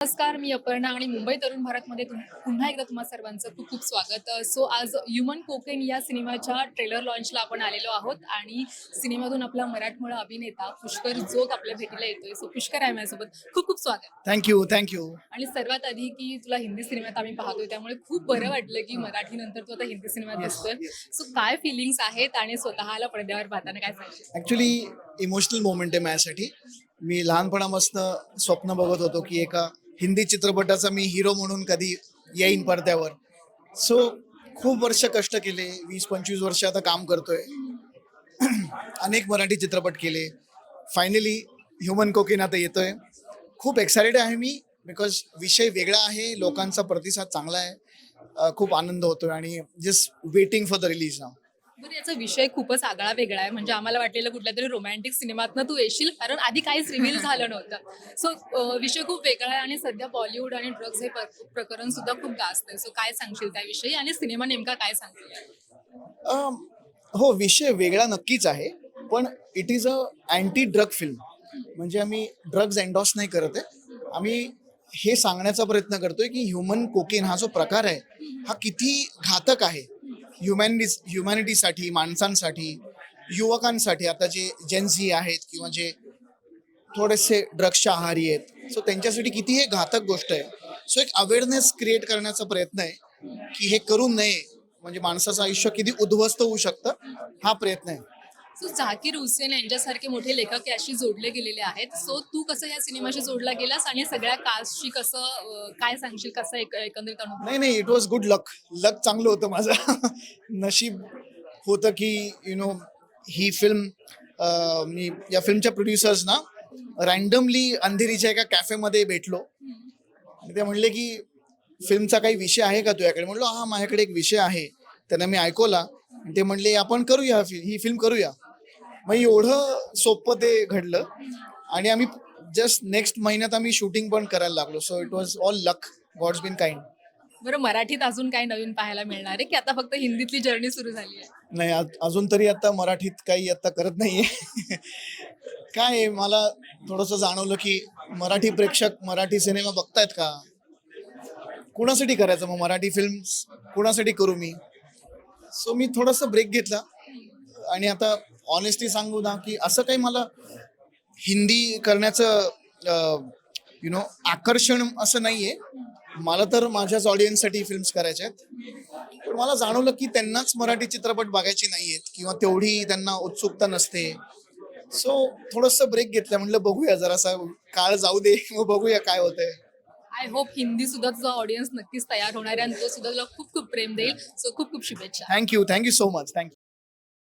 नमस्कार मी अपर्णा आणि मुंबई तरुण भारतमध्ये तुम- पुन्हा एकदा तुम्हा सर्वांचं खूप खूप स्वागत. सो आज ह्युमन कोकेन या सिनेमाच्या ट्रेलर लॉन्चला आपण आलेलो आहोत आणि सिनेमातून आपला मराठमोळा अभिनेता पुष्कर जोग आपल्या भेटीला येतोय. सो पुष्कर आहे माझ्यासोबत. खूप खूप स्वागत. थँक्यू थँक्यू आणि सर्वात आधी की तुला हिंदी सिनेमात आम्ही पाहतोय त्यामुळे खूप बरं वाटलं की मराठी नंतर तू आता हिंदी सिनेमात दिसतोय सो काय फिलिंग्स आहेत आणि स्वतःला पडद्यावर पाहताना काय सांगशील ॲक्च्युली इमोशनल मोमेंट आहे माझ्यासाठी. मी लहानपणापासून स्वप्न बघत होतो की एका हिंदी चित्रपटाचा मी हिरो म्हणून कधी येईन पडद्यावर. सो खूप वर्ष कष्ट केले वीस पंचवीस वर्ष आता काम करतोय. अनेक मराठी चित्रपट केले. फायनली ह्युमन कोकिन आता येतोय. खूप एक्सायटेड आहे मी बिकॉज विषय वेगळा आहे लोकांचा प्रतिसाद चांगला आहे. खूप आनंद होतोय आणि just waiting for the release नाव याचा विषय खूपच आगळा वेगळा आहे. म्हणजे आम्हाला वाटलेलं कुठल्या तरी रोमॅन्टिक सिनेमातनं तू येशील. कारण आधी काहीच रिव्हील झालं नव्हतं. सो विषय खूप वेगळा आहे आणि सध्या बॉलिवूड आणि ड्रग्ज हे प्रकरण सुद्धा खूप जास्त आहे. सो काय सांगशील त्याविषयी? आणि सिनेमा नेमका काय सांगशील हो विषय वेगळा नक्कीच आहे. पण it is a anti drug film म्हणजे आम्ही ड्रग्ज एन्डॉस नाही करत आहे. आम्ही हे सांगण्याचा प्रयत्न करतोय की ह्युमन कोकेन हा जो प्रकार आहे हा किती घातक आहे? ह्युमॅनिटी ह्युमॅनिटीसाठी माणसांसाठी युवकांसाठी आता जे जेन्झी आहेत किंवा जे थोडेसे ड्रग्सच्या आहारी आहेत सो त्यांच्यासाठी किती हे घातक गोष्ट आहे. सो एक अवेअरनेस क्रिएट करण्याचा प्रयत्न आहे की हे करू नये म्हणजे माणसाचं आयुष्य किती उद्ध्वस्त होऊ शकतं हा प्रयत्न आहे. सो झाकीर हुसेन यांच्यासारखे मोठे लेखक याशी जोडले गेलेले आहेत. सो तू कसं या सिनेमाशी जोडला गेलास आणि सगळ्या कास्टशी कसं काय सांगशील? कसं एक एकंदरीत अनुभव? नाही नाही it was good luck luck चांगलं होतं माझं. नशीब होतं की यु नो ही फिल्म मी या फिल्मच्या प्रोड्युसर्सना रँडमली अंधेरीच्या एका कॅफेमध्ये भेटलो. आणि ते म्हणले की फिल्मचा काही विषय आहे का तुझ्याकडे? म्हणलो हा माझ्याकडे एक विषय आहे. त्यांना मी ऐकवला. ते म्हणले आपण करूया ही फिल्म करूया. मग एवढं सोपं ते घडलं. आणि आम्ही जस्ट नेक्स्ट महिन्यात आम्ही शूटिंग पण करायला लागलो. So it was all luck God's been kind बरं मराठीत अजून काय नवीन पाहायला मिळणार आहे? की आता फक्त हिंदीतली जर्नी सुरू झाली आहे? नाही अजून तरी आता मराठीत काही आता करत नाहीये. काय मला थोडस जाणवलं की मराठी प्रेक्षक मराठी सिनेमा बघतायत का? कुणासाठी करायचं मग मराठी फिल्म कुणासाठी करू मी? सो मी थोडस ब्रेक घेतला. आणि आता ऑनेस्टली सांगू ना की असं काही मला हिंदी करण्याचं यु नो आकर्षण असं नाहीये. मला तर माझ्याच ऑडियन्ससाठी फिल्म्स करायच्या आहेत. पण मला जाणवलं की त्यांनाच मराठी चित्रपट बघायचे नाहीयेत किंवा तेवढी त्यांना उत्सुकता नसते. सो थोडस ब्रेक घेतला. म्हटलं बघूया जरासा काळ जाऊ दे मग बघूया काय होतंय. आय होप हिंदी सुद्धा तुझा ऑडियन्स नक्कीच तयार होणार आहे आणि तो सुद्धा तुला खूप खूप प्रेम देईल. सो खूप खूप शुभेच्छा. Thank you thank you so much thank you